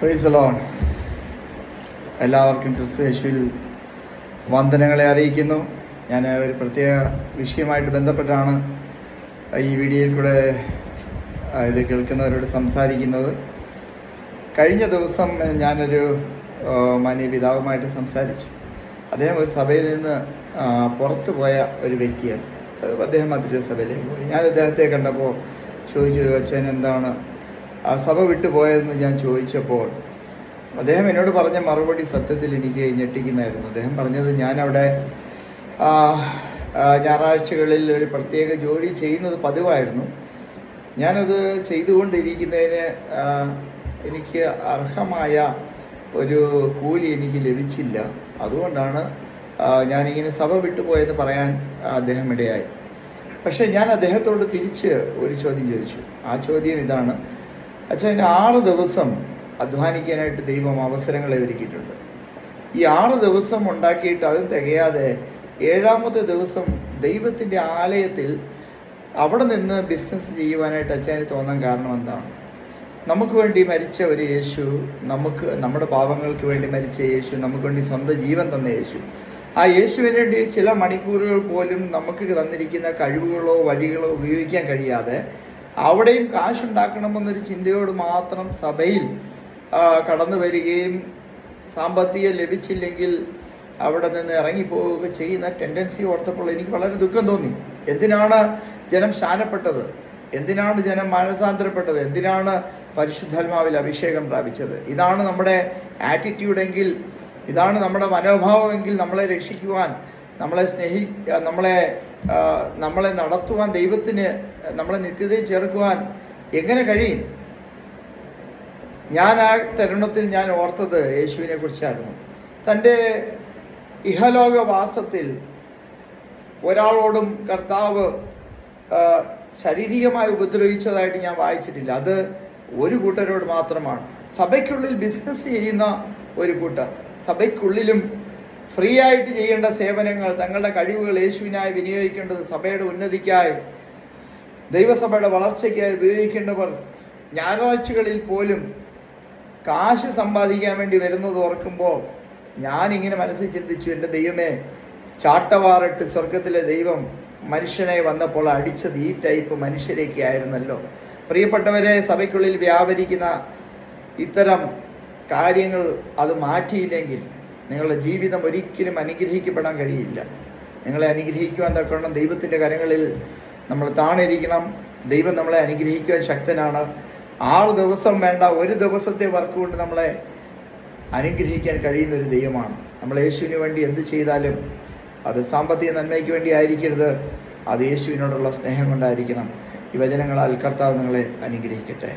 Price loan എല്ലാവർക്കും ക്രിസ്തു യേശുവിൽ വന്ദനങ്ങളെ അറിയിക്കുന്നു. ഞാൻ ഒരു പ്രത്യേക വിഷയമായിട്ട് ബന്ധപ്പെട്ടാണ് ഈ വീഡിയോയിൽ കൂടെ ഇത് കേൾക്കുന്നവരോട് സംസാരിക്കുന്നത്. കഴിഞ്ഞ ദിവസം ഞാനൊരു മാന്യ സംസാരിച്ചു. അദ്ദേഹം ഒരു സഭയിൽ നിന്ന് പുറത്തു പോയ ഒരു വ്യക്തിയാണ്. അദ്ദേഹം മറ്റൊരു സഭയിലേക്ക് പോയി. ഞാൻ അദ്ദേഹത്തെ കണ്ടപ്പോൾ ചോദിച്ചു അച്ഛൻ എന്താണ് ആ സഭ വിട്ടു പോയതെന്ന് ഞാൻ ചോദിച്ചപ്പോൾ അദ്ദേഹം എന്നോട് പറഞ്ഞ മറുപടി സത്യത്തിൽ എനിക്ക് ഞെട്ടിക്കുന്നതായിരുന്നു അദ്ദേഹം പറഞ്ഞത് ഞാനവിടെ ഞായറാഴ്ചകളിൽ ഒരു പ്രത്യേക ജോലി ചെയ്യുന്നത് പതിവായിരുന്നു. ഞാനത് ചെയ്തുകൊണ്ടിരിക്കുന്നതിന് എനിക്ക് അർഹമായ ഒരു കൂലി എനിക്ക് ലഭിച്ചില്ല. അതുകൊണ്ടാണ് ഞാനിങ്ങനെ സഭ വിട്ടുപോയെന്ന് പറയാൻ അദ്ദേഹം ഇടയായി. പക്ഷേ ഞാൻ അദ്ദേഹത്തോട് തിരിച്ച് ഒരു ചോദ്യം ചോദിച്ചു. ആ ചോദ്യം ഇതാണ് അച്ഛൻ ആറ് ദിവസം അധ്വാനിക്കാനായിട്ട് ദൈവം അവസരങ്ങളെ ഒരുക്കിയിട്ടുണ്ട്. ഈ ആറ് ദിവസം ഉണ്ടാക്കിയിട്ട് അതും തികയാതെ ഏഴാമത്തെ ദിവസം ദൈവത്തിന്റെ ആലയത്തിൽ അവിടെ നിന്ന് ബിസിനസ് ചെയ്യുവാനായിട്ട് അച്ഛന് തോന്നാൻ കാരണം എന്താണ്? നമുക്ക് വേണ്ടി മരിച്ച ഒരു യേശു നമുക്ക് നമ്മുടെ പാപങ്ങൾക്ക് വേണ്ടി മരിച്ച യേശു നമുക്ക് വേണ്ടി സ്വന്തം ജീവൻ തന്ന യേശു. ആ യേശുവിന് വേണ്ടി ചില മണിക്കൂറുകൾ പോലും നമുക്ക് തന്നിരിക്കുന്ന കഴിവുകളോ വഴികളോ ഉപയോഗിക്കാൻ കഴിയാതെ അവിടെയും കാശുണ്ടാക്കണമെന്നൊരു ചിന്തയോട് മാത്രം സഭയിൽ കടന്നു വരികയും സാമ്പത്തികം ലഭിച്ചില്ലെങ്കിൽ അവിടെ നിന്ന് ഇറങ്ങിപ്പോവുക ചെയ്യുന്ന ടെൻഡൻസി ഓർത്തപ്പോൾ എനിക്ക് വളരെ ദുഃഖം തോന്നി. എന്തിനാണ് ജനം ശാനപ്പെട്ടത്? എന്തിനാണ് ജനം മാനസാന്തരപ്പെട്ടത്? എന്തിനാണ് പരിശുദ്ധാത്മാവിൽ അഭിഷേകം പ്രാപിച്ചത്? ഇതാണ് നമ്മുടെ ആറ്റിറ്റ്യൂഡെങ്കിൽ ഇതാണ് നമ്മുടെ മനോഭാവമെങ്കിൽ നമ്മളെ രക്ഷിക്കുവാൻ നമ്മളെ സ്നേഹി നമ്മളെ നമ്മളെ നടത്തുവാൻ ദൈവത്തിന് നമ്മളെ നിത്യതയിൽ ചേർക്കുവാൻ എങ്ങനെ കഴിയും? ഞാൻ ആ തരുണത്തിൽ ഞാൻ ഓർത്തത് യേശുവിനെ കുറിച്ചായിരുന്നു. തന്റെ ഇഹലോകവാസത്തിൽ ഒരാളോടും കർത്താവ് ശാരീരികമായി ഉപദ്രവിച്ചതായിട്ട് ഞാൻ വായിച്ചിട്ടില്ല. അത് ഒരു കൂട്ടരോട് മാത്രമാണ്. സഭയ്ക്കുള്ളിൽ ബിസിനസ് ചെയ്യുന്ന ഒരു കൂട്ടർ. സഭയ്ക്കുള്ളിലും ഫ്രീ ആയിട്ട് ചെയ്യേണ്ട സേവനങ്ങൾ തങ്ങളുടെ കഴിവുകൾ യേശുവിനായി വിനിയോഗിക്കേണ്ടത് സഭയുടെ ഉന്നതിക്കായി ദൈവസഭയുടെ വളർച്ചയ്ക്കായി ഉപയോഗിക്കേണ്ടവർ ഞായറാഴ്ചകളിൽ പോലും കാശ് സമ്പാദിക്കാൻ വേണ്ടി വരുന്നത് ഓർക്കുമ്പോൾ ഞാൻ ഇങ്ങനെ മനസ്സിൽ ചിന്തിച്ചു എന്റെ ദൈവമേ ചാട്ടവാറിട്ട് സ്വർഗത്തിലെ ദൈവം മനുഷ്യനെ വന്നപ്പോൾ അടിച്ചത് ഈ ടൈപ്പ് മനുഷ്യരേക്ക് ആയിരുന്നല്ലോ. പ്രിയപ്പെട്ടവരെ സഭയ്ക്കുള്ളിൽ വ്യാപരിക്കുന്ന ഇത്തരം കാര്യങ്ങൾ അത് മാറ്റിയില്ലെങ്കിൽ നിങ്ങളുടെ ജീവിതം ഒരിക്കലും അനുഗ്രഹിക്കപ്പെടാൻ കഴിയില്ല. നിങ്ങളെ അനുഗ്രഹിക്കുവാൻ തക്കവണ്ണം ദൈവത്തിന്റെ കരങ്ങളിൽ നമ്മൾ താണിരിക്കണം ദൈവം നമ്മളെ അനുഗ്രഹിക്കുവാൻ ശക്തനാണ്. ആറ് ദിവസം വേണ്ട ഒരു ദിവസത്തെ വർക്ക് കൊണ്ട് നമ്മളെ അനുഗ്രഹിക്കാൻ കഴിയുന്ന ഒരു ദൈവമാണ്. നമ്മൾ യേശുവിന് വേണ്ടി എന്ത് ചെയ്താലും അത് സാമ്പത്തിക നന്മയ്ക്ക് വേണ്ടി ആയിരിക്കരുത്. അത് യേശുവിനോടുള്ള സ്നേഹം കൊണ്ടായിരിക്കണം. ഈ വചനങ്ങളാൽ കർത്താവ് നിങ്ങളെ അനുഗ്രഹിക്കട്ടെ.